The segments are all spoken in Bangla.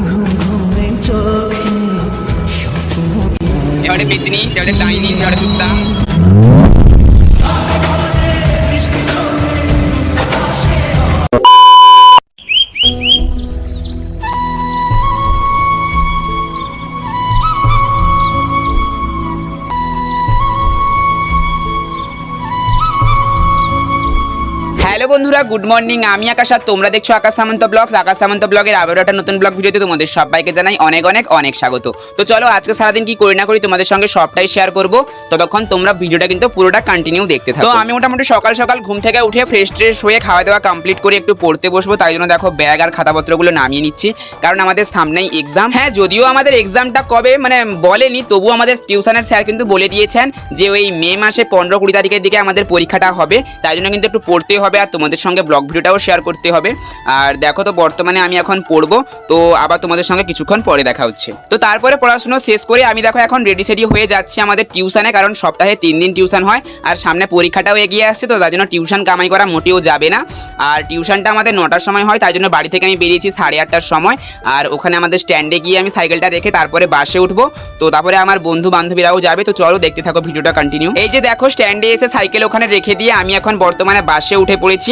ঘুম চোখে এবারে পেতনি এবারে ডাইনি এবারে কুত্তা হ্যালো বন্ধুরা, গুড মর্নিং। আমি আকাশ আর তোমরা দেখছ আকাশ সামন্ত ব্লগস। আকাশ সামন্ত ব্লগের আবারও একটা নতুন ব্লগ ভিডিওতে তোমাদের সবাইকে জানাই অনেক অনেক অনেক স্বাগত। তো চলো, আজকে সারাদিন কি করি না করি তোমাদের সঙ্গে সবটাই শেয়ার করব। ততক্ষণ তোমরা ভিডিওটা কিন্তু পুরোটা কন্টিনিউ দেখতে থাকো। তো আমি মোটামুটি সকাল সকাল ঘুম থেকে উঠে ফ্রেশ ট্রেশ হয়ে খাওয়া দাওয়া কমপ্লিট করে একটু পড়তে বসবো। তাই জন্য দেখো ব্যাগ আর খাতাপত্রগুলো নামিয়ে নিচ্ছি। কারণ আমাদের সামনেই এক্সাম হ্যাঁ যদিও আমাদের এক্সামটা কবে মানে বলেনি, তবুও আমাদের টিউশনের স্যার কিন্তু বলে দিয়েছেন যে ওই মে মাসে পনেরো কুড়ি তারিখের দিকে আমাদের পরীক্ষাটা হবে। তাই জন্য কিন্তু একটু পড়তে হবে। আর তোমাদের সঙ্গে ব্লগ ভিডিওটাও শেয়ার করতে হবে। আর দেখো তো, বর্তমানে আমি এখন পড়ব, তো আবার তোমাদের সঙ্গে কিছুক্ষণ পরে দেখা হচ্ছে। তো তারপরে পড়াশুনো শেষ করে আমি দেখো এখন রেডি সেডি হয়ে যাচ্ছি আমাদের টিউশনে কারণ সপ্তাহে তিন দিন টিউশন হয়, আর সামনে পরীক্ষাটাও এগিয়ে আসছে, তো তার জন্য টিউশন কামাই করা মোটেও যাবে না। আর টিউশনটা আমাদের নটার সময় হয়, তাই জন্য বাড়ি থেকে আমি বেরিয়েছি সাড়ে আটটার সময়। আর ওখানে আমাদের স্ট্যান্ডে গিয়ে আমি সাইকেলটা রেখে তারপরে বাসে উঠবো। তো তারপরে আমার বন্ধু বান্ধবীরাও যাবে, তো চলো দেখতে থাকো ভিডিওটা কন্টিনিউ এই যে দেখো স্ট্যান্ডে এসে সাইকেল ওখানে রেখে দিয়ে আমি এখন বর্তমানে বাসে উঠে পড়েছি।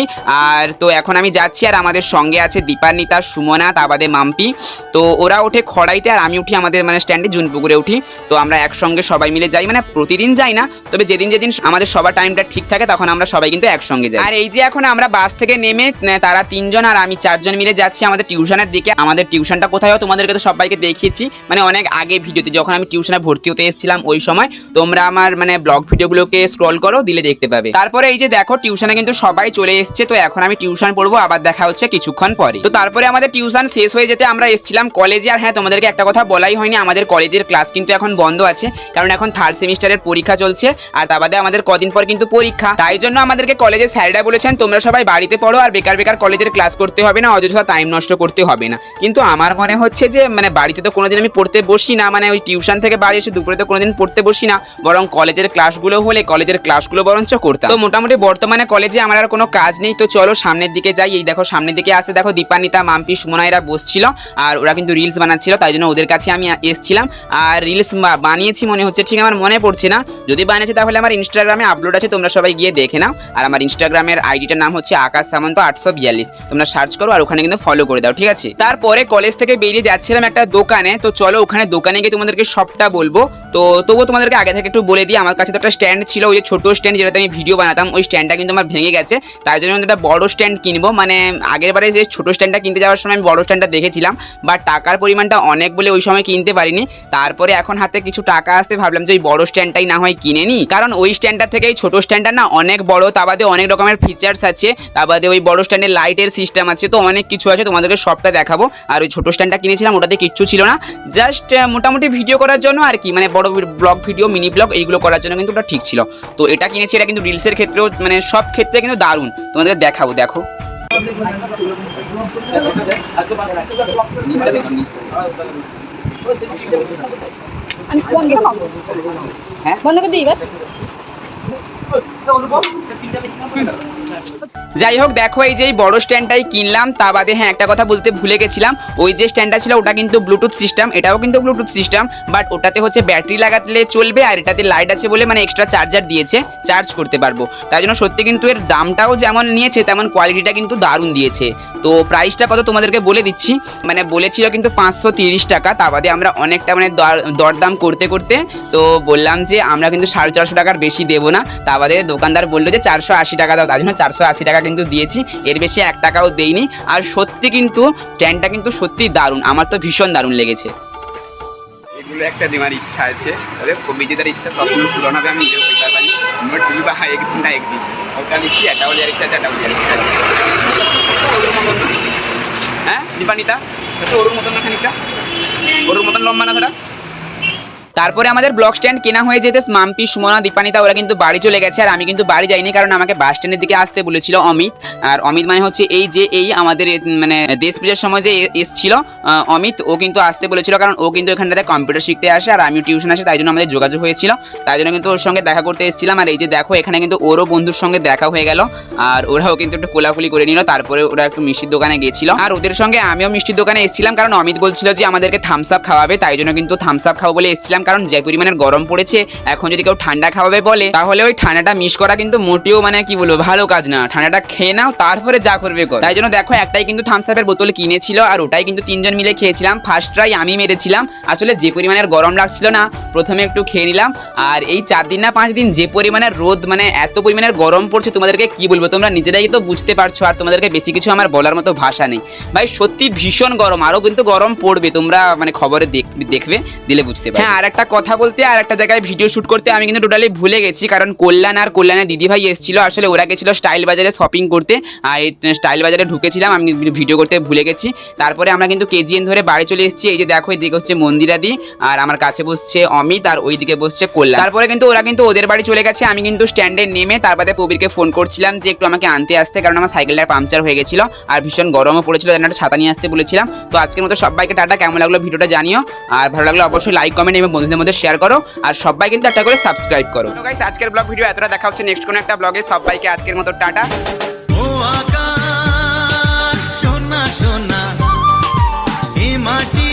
আর তো এখন আমি যাচ্ছি, আর আমাদের সঙ্গে আছে দীপান্বিতা, সুমনা তাবাদে মাম্পি। তো ওরা ওঠে খড়াইতে, আর আমি উঠি আমাদের মানে স্ট্যান্ডে জুনপুকুরে উঠি। তো আমরা একসঙ্গে সবাই মিলে যাই মানে প্রতিদিন যাই না, তবে যেদিন যেদিন আমাদের সবার টাইমটা ঠিক থাকে, তখন আমরা সবাই কিন্তু একসঙ্গে যাই। আর এই যে এখন আমরা বাস থেকে নেমে তারা তিনজন আর আমি চারজন মিলে যাচ্ছি আমাদের টিউশনের দিকে। আমাদের টিউশনটা কোথায় হয় তোমাদেরকে তো সবাইকে দেখিয়েছি। মানে অনেক আগে ভিডিওতে যখন আমি টিউশনে ভর্তি হতে এসেছিলাম, ওই সময় তোমরা আমার মানে ব্লগ ভিডিওগুলোকে স্ক্রল করো, দিলে দেখতে পাবে। তারপরে এই যে দেখো, টিউশনে কিন্তু সবাই চলে এসেছে, তো এখন আমি টিউশন পড়ব, আবার দেখা হচ্ছে কিছুক্ষণ পরে। তো তারপরে আমাদের টিউশন শেষ হয়ে যেতে আমরা এসেছিলাম কলেজে, আর হ্যাঁ তোমাদেরকে একটা কথা বলাই হয়নি, আমাদের কলেজের ক্লাস কিন্তু এখন বন্ধ আছে, কারণ এখন থার্ড সেমিস্টারের পরীক্ষা চলছে, আর তা বাদে আমাদের কদিন পর কিন্তু পরীক্ষা। তাই জন্য আমাদেরকে কলেজের স্যাররা বলেছেন, তোমরা সবাই বাড়িতে পড়ো, আর বেকার বেকার কলেজের ক্লাস করতে হবে না, অযথা টাইম নষ্ট করতে হবে না। কিন্তু আমার মনে হচ্ছে যে মানে বাড়িতে তো কোনোদিন আমি পড়তে বসি না মানে ওই টিউশন থেকে বাড়ি এসে দুপুরে তো কোনোদিন পড়তে বসি না, বরং কলেজের ক্লাসগুলো হলে কলেজের ক্লাসগুলো বরঞ্চ করতাম। তো মোটামুটি বর্তমানে কলেজে আমার আর কোনো কাজ নেই। তো চলো সামনের দিকে যাই। এই দেখো, সামনের দিকে আসতে দেখো দীপান্বিতা, মাম্পি সুমনা এরা বসছিল আর ওরা কিন্তু রিলস বানাচ্ছিল, তাই জন্য ওদের কাছে আমি এসছিলাম। আর রিলস বানিয়েছি মনে হচ্ছে, ঠিক আমার মনে পড়ছে না। যদি বানিয়েছে তাহলে আমার ইনস্টাগ্রামে আপলোড আছে, তোমরা সবাই গিয়ে দেখে নাও। আর আমার ইনস্টাগ্রামের আইডিটার নাম হচ্ছে আকাশ সামন্ত আটশো বিয়াল্লিশ। তোমরা সার্চ করো আর ওখানে কিন্তু ফলো করে দাও, ঠিক আছে? তারপরে কলেজ থেকে বেরিয়ে যাচ্ছিলাম একটা দোকানে। তো চলো ওখানে দোকানে গিয়ে তোমাদেরকে সবটা বলব। তো তবুও তোমাদেরকে আগে থেকে একটু বলে দিই, আমার কাছে তো একটা স্ট্যান্ড ছিল, ওই যে ছোটো স্ট্যান্ড যেটাতে আমি ভিডিও বানাতাম, ওই স্ট্যান্ডটা কিন্তু আমার ভেঙে গেছে। তাই জন্য একটা বড় স্ট্যান্ড কিনবো। মানে আগের বারে যে ছোটো স্ট্যান্ডটা কিনতে যাওয়ার সময় আমি বড় স্ট্যান্ডটা দেখেছিলাম বা টাকার পরিমাণটা অনেক বলে ওই সময় কিনতে পারিনি। তারপরে এখন হাতে কিছু টাকা আসতে ভাবলাম যে ওই বড় স্ট্যান্ডটাই না হয় কিনে নিই। কারণ ওই স্ট্যান্ডটা থেকে এই ছোটো স্ট্যান্ডটা না অনেক বড়, তা বাদে অনেক রকমের ফিচার্স আছে, তা বাদে ওই বড় স্ট্যান্ডের লাইটের সিস্টেম আছে, তো অনেক কিছু আছে, তোমাদেরকে সবটা দেখাবো। আর ওই ছোটো স্ট্যান্ডটা কিনেছিলাম, ওটাতে কিচ্ছু ছিল না। জাস্ট মোটামুটি ভিডিও করার জন্য আর কি মানে বড় ব্লগ ভিডিও মিনি ব্লগ এইগুলো করার জন্য কিন্তু ওটা ঠিক ছিল। তো এটা কিনেছি, এটা কিন্তু রিলসের ক্ষেত্রেও মানে সব ক্ষেত্রে কিন্তু দারুণ। তোমাদের দেখাবো দেখো। হ্যাঁ? বন্ধ করে দিই এবার। যাই হোক, দেখো এই যে বড় স্ট্যান্ডটাই কিনলাম। তা বাদে হ্যাঁ একটা কথা বলতে ভুলে গেছিলাম। ওই যে স্ট্যান্ডটা ছিল, ওটা কিন্তু ব্লুটুথ সিস্টেম এটাও কিন্তু ব্লুটুথ সিস্টেম বাট ওটাতে হচ্ছে ব্যাটারি লাগাতে চলবে আর এটাতে লাইট আছে বলে মানে এক্সট্রা চার্জার দিয়েছে চার্জ করতে পারব। তাই জন্য সত্যি কিন্তু এর দামটাও যেমন নিয়েছে, তেমন কোয়ালিটিটা কিন্তু দারুণ দিয়েছে। তো প্রাইসটা কত তোমাদেরকে বলে দিচ্ছি। মানে বলেছিল কিন্তু পাঁচশো তিরিশ টাকা, তা বাদে আমরা অনেকটা মানে দর- দরদাম করতে করতে তো বললাম যে আমরা কিন্তু সাড়ে চারশো টাকার বেশি দেবো না। তা বাদে দোকানদার বলল যে চারশো আশি টাকা দাও, তার আশি টাকা কিন্তু দিয়েছি। এর বেশি এক টাকাও দেইনি। আর সত্যি কিন্তু স্ট্যান্ডটা কিন্তু সত্যি দারুণ। আমার তো ভীষণ দারুণ লেগেছে। এগুলো একটা নেওয়ার ইচ্ছা আছে। তবে বিজেতার ইচ্ছা স্বপ্ন পূরণ হবে, আমি নিজেও করতে দুই বা একদিন না, একদিন। ওটা নিচ্ছি লিয়ার ইচ্ছা আছে এটাও লিয়ার হ্যাঁ দীপানিতা? ওর মতন না খানিকটা? ওর মতন লম্বা না, সেটা? তারপরে আমাদের ব্লক স্ট্যান্ড কেনা হয়ে যেতে মাম্পি, সুমনা, দীপানিতা, ওরা কিন্তু বাড়ি চলে গেছে আর আমি কিন্তু বাড়ি যাইনি কারণ আমাকে বাস স্ট্যান্ডের দিকে আসতে বলেছিল অমিত। আর অমিত মানে হচ্ছে এই যে এই আমাদের মানে দেশ পূজার সময় যে এসছিল অমিত, ও কিন্তু আসতে বলেছিল কারণ ও কিন্তু এখানটাতে কম্পিউটার শিখতে আসে আর আমিও টিউশন আসে, তাই জন্য আমাদের যোগাযোগ হয়েছিল। তাই জন্য কিন্তু ওর সঙ্গে দেখা করতে এসেছিলাম আর এই যে দেখো এখানে কিন্তু ওরও বন্ধুর সঙ্গে দেখা হয়ে গেল আর ওরাও কিন্তু একটু কোলাকুলি করে নিল, তারপরে ওরা একটু মিষ্টির দোকানে গেছিল। আর ওদের সঙ্গে আমিও মিষ্টির দোকানে এসেছিলাম কারণ অমিত বলছিল যে আমাদেরকে থামস আপ খাওয়াবে, তাই জন্য কিন্তু থামস আপ বলে এসেছিলাম কারণ যে পরিমাণের গরম পড়েছে, এখন যদি কেউ ঠান্ডা খাওয়াবে বলে, তাহলে ওই ঠান্ডাটা মিস করা কিন্তু মোটেও মানে কি বলব, ভালো কাজ না। ঠান্ডাটা খেয়ে নাও, তারপরে যা করবে কর। তাই জন্য দেখো, একটাই কিন্তু থামস আপের বোতল কিনেছিল, আর ওটাই কিন্তু তিনজন মিলে খেয়েছিলাম। ফার্স্ট ট্রাই আমি মেরেছিলাম। আসলে যে পরিমাণের গরম লাগছিল না, প্রথমে একটু খেয়ে নিলাম। আর এই চার দিন না পাঁচ দিন যে পরিমাণের রোদ মানে এত পরিমাণের গরম পড়ছে, তোমাদেরকে কি বলব, তোমরা নিজেরাই তো বুঝতে পারছ, আর তোমাদেরকে বেশি কিছু আমার বলার মতো ভাষা নেই। ভাই, সত্যি ভীষণ গরম আরও কিন্তু গরম পড়বে, তোমরা মানে খবরে দেখ- দেখবে, দিলে বুঝতে পারবে। হ্যাঁ আর একটা কথা বলতে আর একটা জায়গায় ভিডিও শ্যুট করতে আমি কিন্তু টোটালি ভুলে গেছি। কারণ কল্যাণ আর কল্যাণের দিদিভাই এসেছিল। আসলে ওরা গেছিল স্টাইল বাজারে শপিং করতে। আর এই স্টাইল বাজারে ঢুকেছিলাম। আমি ভিডিও করতে ভুলে গেছি। তারপরে আমরা কিন্তু কেজিএন ধরে বাড়ি চলে এসেছি। এই যে দেখো, এদিকে হচ্ছে মন্দিরাদি আর আমার কাছে বসছে অমিত, আর ওইদিকে বসছে কল্যাণ। তারপরে কিন্তু ওরা কিন্তু ওদের বাড়ি চলে গেছে। আমি কিন্তু স্ট্যান্ডে নেমে তারপরে প্রবীরকে ফোন করছিলাম যে, একটু আমাকে আনতে আসতে। কারণ আমার সাইকেলটা পাংচার হয়ে গেছিল। আর ভীষণ গরমও পড়েছিল। তাই একটা ছাতা নিয়ে আসতে বলেছিলাম। তো আজকের মতো সবাইকে টাটা। কেমন লাগল ভিডিওটা জানিও। আর ভালো লাগলে অবশ্যই লাইক কমেন্ট এবং বন্ধুদের মধ্যে শেয়ার করো আর সবাই কিন্তু একটা করে সাবস্ক্রাইব করো। গাইস আজকের ব্লগ ভিডিও এতটা দেখা হচ্ছে। নেক্সট কোনো একটা ব্লগে সবাইকে আজকের মতো টাটা। সোনা সোনা মাটি